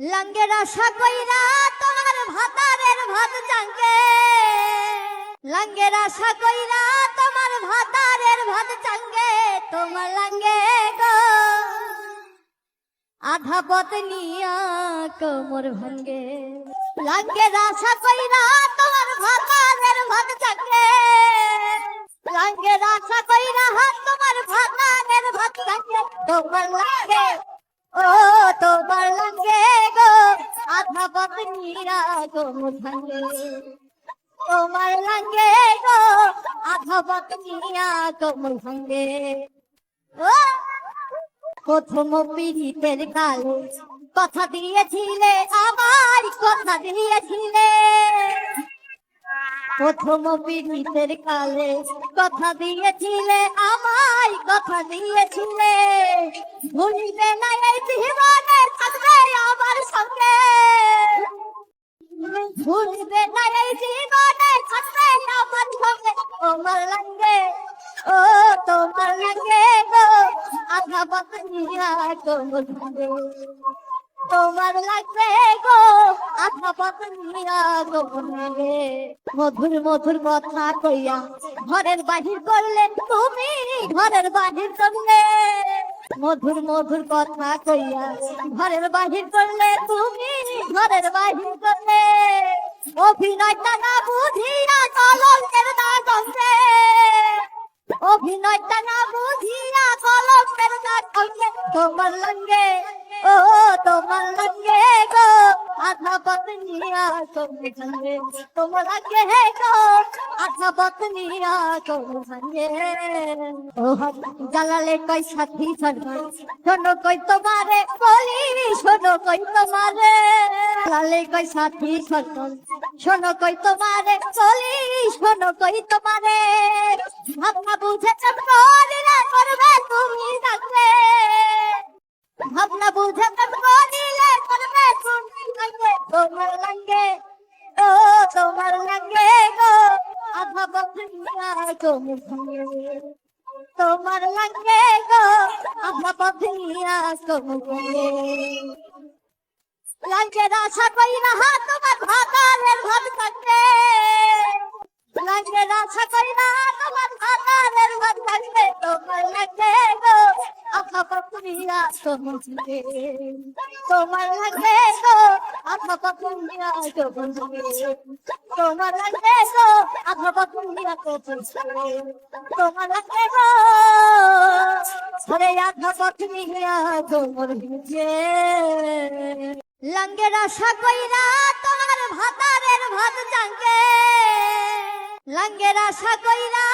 লাঙ্গের আশা কইরা তোমার ভাতারের ভাত চাঙ্গে। লাঙ্গের আশা কইরা তোমার ভাতারের ভাত চাঙ্গে। তোমার লাঙ্গে গো। আধা পথ নিয়া কোমর ভাঙ্গে। লাঙ্গের আশা কইরা তোমার ভাতারের ভাত চাঙ্গে। লাঙ্গের আশা কইরা তোমার ভাতারের ভাত চাঙ্গে। তোমার লাগে ও তোমার লাগে গো তোমার লাগে গো প্রথম পীড়িতের কালে কথা দিয়েছিলে আমার কথা দিয়েছিলে প্রথম পীড়িতের কালে কথা দিয়েছিলে আমায় কথা দিয়েছিলে। ভুলিবে না এই জীবনে থাকবে আমার সঙ্গে ভুলিবে না এই জীবনে থাকবে আমার সঙ্গে তোমার লাগে, ও তোমার লাগে গো, আধা তোমার লাগে তোমার লাগবে গো, আধা মধুর মধুর কথা কইয়া ঘরের বাহির করলে তুমি, ঘরের বাহির করলে। মধুর মধুর কথা কইয়া ঘরের বাহির করলে তুমি, ঘরের বাহির করলে। অভিনয়টা না বুঝিয়া তোমার লঙ্গে ও তোমার লঙ্গে গো। আধা পত্নিয়া তোমার সঙ্গে তোমার লঙ্গে গো। আধা পত্নিয়া সঙ্গে ও জালালে কই সাথী শোনো কই তোমারে বলি, শোনো কই তোমারে। জালালে কই সাথী শোনো কই তোমারে বলি, শোনো কই তোমারে। ভাবনা বুঝে করিলা করবে তুমি থাকলে ভাবনা বুঝে চপ করিলে করবে তোমার লাগে ও তোমার লাগে গো। বন্ধুরা তুমি তোমার লাগে গো, আধা বন্ধুরা তুমি লাগে আশা কই না হাত তোমার ভাতারের ভাত থাকবে। লাগে আশা কই না তোমার ভাতারের ভাত থাকবে। তোমার লাগে গো আধা বন্ধুরা তুমি সঙ্গে তোমার লাগে গো আধা বন্ধুরা তুমি তোমার লাগে গো আধা বন্ধুরা তুমি তোমার লাগে গো সরে আধা বন্ধুরা তোমার ভিজে লঙ্গের আশা কইরা তোমার ভাতারের ভাত জাঙ্গে। লঙ্গের আশা কইরা